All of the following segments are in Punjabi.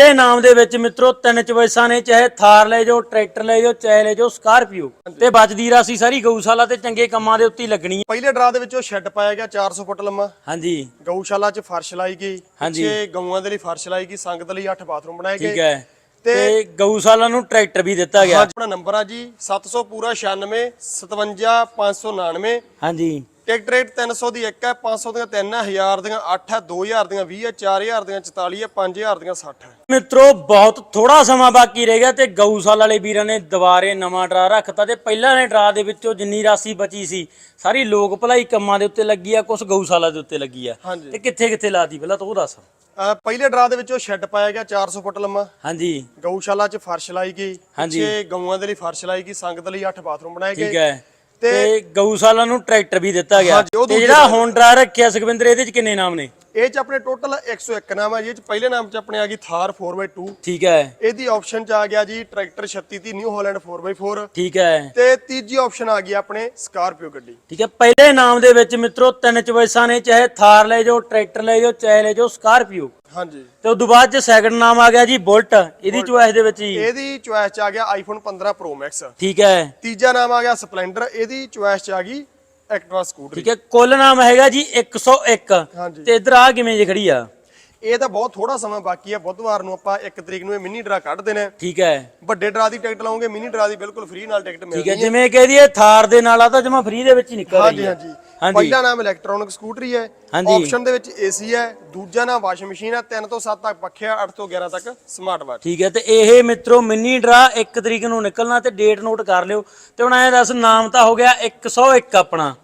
ਤੇ ਨਾਮ ਦੇ ਵਿੱਚ ਮਿੱਤਰੋ ਤਿੰਨ ਚੋਇਸਾਂ ਨੇ ਚਾਹੇ ਥਾਰ ਲੈ ਜਾਓ ਟਰੈਕਟਰ ਲੈ ਜਾਓ ਚਾਹੇ ਲੈ ਜਾਓ ਸਕਾਰਪੀਓ। ਤੇ ਬਚਦੀ ਰਾਸੀ ਸਾਰੀ ਗਊਸ਼ਾਲਾ ਤੇ ਚੰਗੇ ਕੰਮਾਂ ਦੇ ਉੱਤੇ ਲੱਗਣੀ ਹੈ। ਪਹਿਲੇ ਡਰਾ ਦੇ ਵਿੱਚੋਂ ਸ਼ੈੱਡ ਪਾਇਆ ਗਿਆ 400 ਫੁੱਟ ਲੰਮਾ। ਹਾਂਜੀ। ਗਊਸ਼ਾਲਾ 'ਚ ਫਰਸ਼ ਲਾਈ ਗਈ। ਹਾਂਜੀ। ਪਿੱਛੇ ਗਊਆਂ ਦੇ ਲਈ ਫਰਸ਼ ਲਾਈ ਗਈ ਸੰਗਤ ਲਈ 8 ਬਾਥਰੂਮ ਬਣਾਏ ਗਏ। ਠੀਕ ਹੈ। ਤੇ- ਗਊਸ਼ਾਲਾ ਨੂੰ ਟਰੈਕਟਰ ਵੀ ਦਿੱਤਾ ਗਿਆ। ਆਪਣਾ ਨੰਬਰ ਆ ਜੀ 700 ਪੂਰਾ 96 57 599 ਹਾਂਜੀ। ਟਿਕਟ ਰੇਟ 300 ਦੀ ਇੱਕ ਹੈ 500 ਦੀਆਂ 3 ਹੈ 1000 ਦੀਆਂ 8 ਹੈ 2000 ਦੀਆਂ 20 ਹੈ 4000 ਦੀਆਂ 44 ਹੈ 5000 ਦੀਆਂ 60 ਹੈ। ਮਿੱਤਰੋ ਬਹੁਤ ਥੋੜਾ ਸਮਾਂ ਬਾਕੀ ਰਹਿ ਗਿਆ ਤੇ ਗਊਸ਼ਾਲਾ ਵਾਲੇ ਵੀਰਾਂ ਨੇ ਦੁਬਾਰੇ ਨਵਾਂ ਡਰਾ ਰੱਖਤਾ ਤੇ ਪਹਿਲਾਂ ਨੇ ਡਰਾ ਦੇ ਵਿੱਚੋਂ ਜਿੰਨੀ ਰਾਸ਼ੀ ਬਚੀ ਸੀ ਸਾਰੀ ਲੋਕ ਭਲਾਈ ਕੰਮਾਂ ਦੇ ਉੱਤੇ ਲੱਗੀ ਆ ਕੁਝ ਗਊਸ਼ਾਲਾ ਦੇ ਉੱਤੇ ਲੱਗੀ ਆ। ਤੇ ਕਿੱਥੇ ਕਿੱਥੇ ਲਾਤੀ ਪਹਿਲਾਂ ਤੂੰ ਉਹ ਦੱਸ। ਪਹਿਲੇ ਡਰਾ ਦੇ ਵਿੱਚੋਂ ਸ਼ੈੱਡ ਪਾਇਆ ਗਿਆ 400 ਫੁੱਟ ਲੰਮਾ। ਹਾਂਜੀ। ਗਊਸ਼ਾਲਾ 'ਚ ਫਰਸ਼ ਲਾਈ ਗਈ ਹਾਂਜੀ। ਪਿੱਛੇ ਗਊਆਂ ਦੇ ਲਈ ਫਰਸ਼ ਲਾਈ ਗਈ ਸੰਗਤ ਲਈ 8 ਬਾਥਰੂਮ ਬਣਾਏ ਠੀਕ ਗਏ। ਹੈ। ਤੇ- ਗਊਸ਼ਾਲਾ ਨੂੰ ਟਰੈਕਟਰ ਵੀ ਦਿੱਤਾ ਗਿਆ। ਹਾਂਜੀ, ਉਹ ਤੇ ਦੂਜੇ ਜਿਹੜਾ ਡਰਾ- ਹੁਣ ਡਰਾ ਰੱਖਿਆ ਸੁਖਵਿੰਦਰ ਇਹਦੇ ਚ ਕਿੰਨੇ ਨਾਮ ਨੇ? ਇਹ 'ਚ ਆਪਣੇ ਟੋਟਲ 101 ਨਾਮ ਹੈ ਜੀ ਇਹ 'ਚ ਪਹਿਲੇ ਨਾਮ 'ਚ ਆਪਣੇ ਆ ਗਈ ਥਾਰ 4x2 ਠੀਕ ਹੈ। ਇਹਦੀ ਆਪਸ਼ਨ 'ਚ ਆ ਗਿਆ ਜੀ ਟਰੈਕਟਰ 36 ਦੀ ਨਿਊ ਹਾਲੈਂਡ 4x4 ਠੀਕ ਹੈ। ਤੇ ਤੀਜੀ ਆਪਸ਼ਨ ਆ ਗਈ ਆਪਣੇ ਸਕਾਰਪੀਓ ਗੱਡੀ। ਠੀਕ ਹੈ ਪਹਿਲੇ ਨਾਮ ਦੇ ਵਿੱਚ ਮਿੱਤਰੋ ਤਿੰਨ ਚੋਇਸਾਂ ਨੇ ਚਾਹੇ ਥਾਰ ਲੈ ਜਾਓ ਟਰੈਕਟਰ ਲੈ ਜਾਓ ਚਾਹੇ ਲੈ ਜਾਓ ਸਕਾਰਪੀਓ ਹਾਂਜੀ। ਤੇ ਉਸ ਤੋਂ ਬਾਅਦ ਚ ਸੈਕੰਡ ਨਾਮ ਆ ਗਿਆ ਜੀ ਬੁਲਟ ਇਹਦੀ ਚੋਇਸ ਦੇ ਵਿੱਚ ਹੀ ਇਹਦੀ ਚੁਆਇਸ 'ਚ ਆ ਗਿਆ ਆਈਫੋਨ 15 Pro Max ਠੀਕ ਹੈ। ਤੀਜਾ ਨਾਮ ਆ ਗਿਆ ਸਪਲੈਂਡਰ ਇਹਦੀ ਚੁਆਇਸ 'ਚ ਆ ਗਈ ਐਕਟਿਵਾ ਸਕੂਟਰੀ। ਠੀਕ ਹੈ ਕੁੱਲ ਨਾਮ ਹੈਗਾ ਜੀ 101 ਹਾਂਜੀ। ਤੇ ਇਧਰ ਆ ਕਿਵੇਂ ਜੇ ਖੜੀ ਆ? ਇਹ ਤਾਂ ਬਹੁਤ ਥੋੜਾ ਸਮਾਂ ਬਾਕੀ ਹੈ ਬੁੱਧਵਾਰ ਨੂੰ ਆਪਾਂ 1 ਤਰੀਕ ਨੂੰ ਇਹ ਮਿੰਨੀ ਡਰਾ ਕੱਢ ਦੇਣਾ। ਹੈ। ਠੀਕ ਹੈ। ਵੱਡੇ ਡਰਾ ਦੀ ਟਿਕਟ ਲਾਉਂਗੇ ਮਿੰਨੀ ਡਰਾ ਦੀ ਬਿਲਕੁਲ ਫ੍ਰੀ ਨਾਲ ਟਿਕਟ ਠੀਕ ਹੈ ਮਿਲਦੀ ਹੈ। ਜਿਵੇਂ ਕਹਿ ਦਈਏ ਥਾਰ ਦੇ ਨਾਲ ਆ ਤਾਂ ਜਮਾ ਫ੍ਰੀ ਦੇ ਵਿੱਚ ਹੀ ਨਿਕਲ ਹਾਂਜੀ ਰਹੀ ਹੈ। ਹਾਂਜੀ ਹਾਂਜੀ। ਪਹਿਲਾ ਨਾਮ ਇਲੈਕਟ੍ਰੋਨਿਕ ਸਕੂਟਰੀ ਹੈ। ਆਪਸ਼ਨ ਦੇ ਵਿੱਚ ਏਸੀ ਹੈ ਦੂਜਾ ਨਾਮ ਵਾਸ਼ਿੰਗ ਮਸ਼ੀਨ ਹੈ 3 ਤੋਂ 7 ਤੱਕ ਪੱਖੇ ਆ 8 ਤੋਂ 11 ਤੱਕ ਸਮਾਰਟ ਵਾਚ ਠੀਕ ਹੈ ਤੇ ਇਹ ਮਿੱਤਰੋ ਮਿੰਨੀ ਡਰਾ 1 ਤਰੀਕ ਨੂੰ ਨਿਕਲਣਾ ਤੇ ਡੇਟ ਨੋਟ ਕਰ ਲਿਓ। ਤੇ ਹੁਣ ਐ ਦੱਸ ਨਾਮ ਤਾਂ ਹੋ ਗਿਆ 101 ਆਪਣਾ।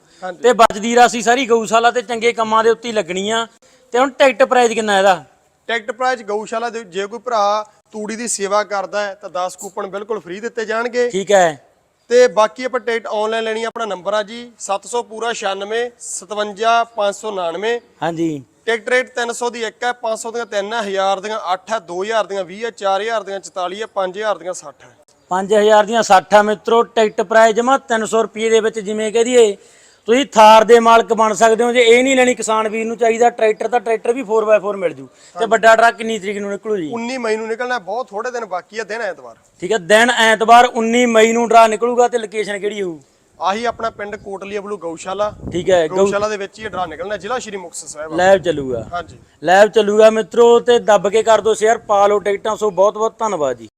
ਤੇ ਬਚਦੀ ਰਾਸੀ ਸਾਰੀ ਗਊਸ਼ਾਲਾ ਤੇ ਚੰਗੇ ਕੰਮਾਂ ਦੇ ਉੱਤੇ ਲੱਗਣੀ ਆ। ਤੇ ਹੁਣ ਟਿਕਟ ਪ੍ਰਾਈਸ ਕਿੰਨਾ ਇਹਦਾ? ਟਿਕਟ ਪ੍ਰਾਈਸ ਗਊਸ਼ਾਲਾ ਦੇ ਜੇ ਕੋਈ ਭਰਾ ਤੂੜੀ ਦੀ ਸੇਵਾ ਕਰਦਾ ਹੈ ਤਾਂ 10 ਕੂਪਨ ਬਿਲਕੁਲ ਫ੍ਰੀ ਦਿੱਤੇ ਜਾਣਗੇ। ਠੀਕ ਹੈ। ਤੇ ਬਾਕੀ ਆਪਾਂ ਟਿਕਟ ਆਨਲਾਈਨ ਲੈਣੀ ਹੈ, ਆਪਣਾ ਨੰਬਰ ਆ ਜੀ 700 ਪੂਰਾ 96 57 599 ਹਾਂਜੀ। ਟਿਕਟ ਰੇਟ 300 ਦੀ ਇੱਕ ਹੈ 500 ਦੀਆਂ 3 ਹੈ 1000 ਦੀਆਂ 8 ਹੈ 2000 ਦੀਆਂ 20 ਹੈ 4000 ਦੀਆਂ 44 ਹੈ 5000 ਦੀਆਂ 60 ਹੈ। 5000 ਦੀਆਂ 60 ਆ ਮਿੱਤਰੋ ਟਿਕਟ ਪ੍ਰਾਈਸ ਜਮਾ 300 ਰੁਪਏ ਦੇ ਵਿੱਚ ਜਿਵੇਂ ਕਹਿ ਦਈਏ। ਤੁਸੀਂ ਥਾਰ ਦੇ ਮਾਲਕ ਬਣ ਸਕਦੇ ਹੋ ਜੇ ਇਹ ਨਹੀਂ ਲੈਣੀ ਕਿਸਾਨ ਵੀਰ ਨੂੰ ਚਾਹੀਦਾ ਟਰੈਕਟਰ ਤਾਂ ਟਰੈਕਟਰ ਵੀ 4x4 ਮਿਲ ਜੂ। ਤੇ ਵੱਡਾ ਟਰੱਕ ਕਿੰਨੀ ਤਰੀਕ ਨੂੰ ਨਿਕਲੂ ਜੀ? 19 ਮਈ ਨੂੰ ਨਿਕਲਣਾ ਬਹੁਤ ਥੋੜੇ ਦਿਨ ਬਾਕੀ ਹੈ ਦਿਨ ਐਤਵਾਰ। ਠੀਕ ਹੈ ਦਿਨ ਐਤਵਾਰ 19 ਮਈ ਨੂੰ ਡਰਾ ਨਿਕਲੂਗਾ ਤੇ ਲੋਕੇਸ਼ਨ ਕਿਹੜੀ ਹੋਊ? ਆਹੀ ਆਪਣਾ ਪਿੰਡ ਕੋਟਲੀ ਬਲੂ ਗਊਸ਼ਾਲਾ। ਠੀਕ ਹੈ ਗਊ ਗਊਸ਼ਾਲਾ ਦੇ ਵਿੱਚ ਹੀ ਡਰਾ ਨਿਕਲਣਾ ਜ਼ਿਲ੍ਹਾ ਸ਼੍ਰੀ ਮੁਕਤਸਰ ਸਾਹਿਬ ਆ। ਲਾਈਵ ਚੱਲੂਗਾ। ਹਾਂਜੀ। ਲਾਈਵ ਚੱਲੂਗਾ ਮਿੱਤਰੋ ਤੇ ਦੱਬ ਕੇ ਕਰ ਦਿਓ ਸ਼ੇਅਰ ਪਾ ਲਓ ਟਿਕਟਾਂ ਸੋ ਬਹੁਤ ਬਹੁਤ ਧੰਨਵਾਦ ਜੀ।